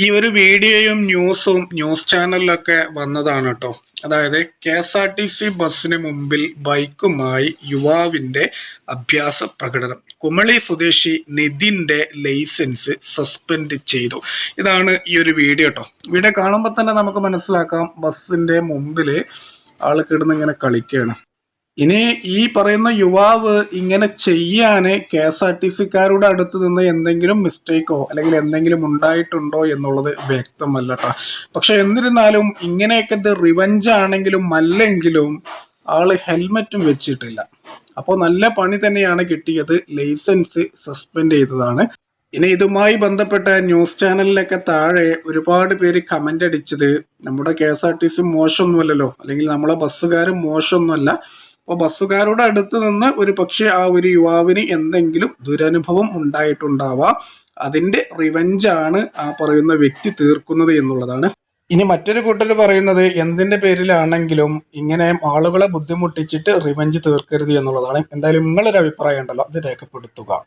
ഈ ഒരു വീഡിയോയും ന്യൂസും ന്യൂസ് ചാനലിലൊക്കെ വന്നതാണ് കേട്ടോ അതായത് K S R T C ബസ്സിന് മുമ്പിൽ ബൈക്കുമായി യുവാവിന്റെ അഭ്യാസ പ്രകടനം. കുമളി സ്വദേശി നിതിന്റെ ലൈസൻസ് സസ്പെൻഡ് ചെയ്തു. ഇതാണ് ഈ ഒരു വീഡിയോ കേട്ടോ വീഡിയോ കാണുമ്പോൾ തന്നെ നമുക്ക് മനസ്സിലാക്കാം ബസ്സിന്റെ മുമ്പിൽ ആൾ കിടന്ന് ഇങ്ങനെ കളിക്കുകയാണ് ഇനി ഈ പറയുന്ന യുവാവ് ഇങ്ങനെ ചെയ്യാന് കെ എസ് ആർ ടി സിക്കാരുടെ അടുത്ത് നിന്ന് എന്തെങ്കിലും മിസ്റ്റേക്കോ അല്ലെങ്കിൽ എന്തെങ്കിലും ഉണ്ടായിട്ടുണ്ടോ എന്നുള്ളത് വ്യക്തമല്ല കേട്ടോ പക്ഷെ എന്നിരുന്നാലും ഇങ്ങനെയൊക്കെ ഇത് റിവഞ്ച് ആണെങ്കിലും അല്ലെങ്കിലും ആൾ ഹെൽമറ്റും വെച്ചിട്ടില്ല. അപ്പോൾ നല്ല പണി തന്നെയാണ് കിട്ടിയത്. ലൈസൻസ് സസ്പെൻഡ് ചെയ്തതാണ്. ഇനി ഇതുമായി ബന്ധപ്പെട്ട ന്യൂസ് ചാനലിലൊക്കെ താഴെ ഒരുപാട് പേര് കമന്റ് അടിച്ചത് നമ്മുടെ K S R T C മോശമൊന്നുമല്ലല്ലോ. അല്ലെങ്കിൽ നമ്മളെ ബസ്സുകാരും മോശമൊന്നുമല്ല. അപ്പോൾ ബസ്സുകാരുടെ അടുത്ത് നിന്ന് ഒരു പക്ഷേ ആ ഒരു യുവാവിന് എന്തെങ്കിലും ദുരനുഭവം ഉണ്ടായിട്ടുണ്ടാവാം. അതിന്റെ റിവഞ്ച് ആണ് ആ പറയുന്ന വ്യക്തി തീർക്കുന്നത് എന്നുള്ളതാണ്. ഇനി മറ്റൊരു കൂട്ടർ പറയുന്നത് എന്തിന്റെ പേരിലാണെങ്കിലും ഇങ്ങനെ ആളുകളെ ബുദ്ധിമുട്ടിച്ചിട്ട് റിവഞ്ച് തീർക്കരുത് എന്നുള്ളതാണ്. എന്തായാലും നിങ്ങളൊരു അഭിപ്രായം ഉണ്ടല്ലോ അത് രേഖപ്പെടുത്തുക.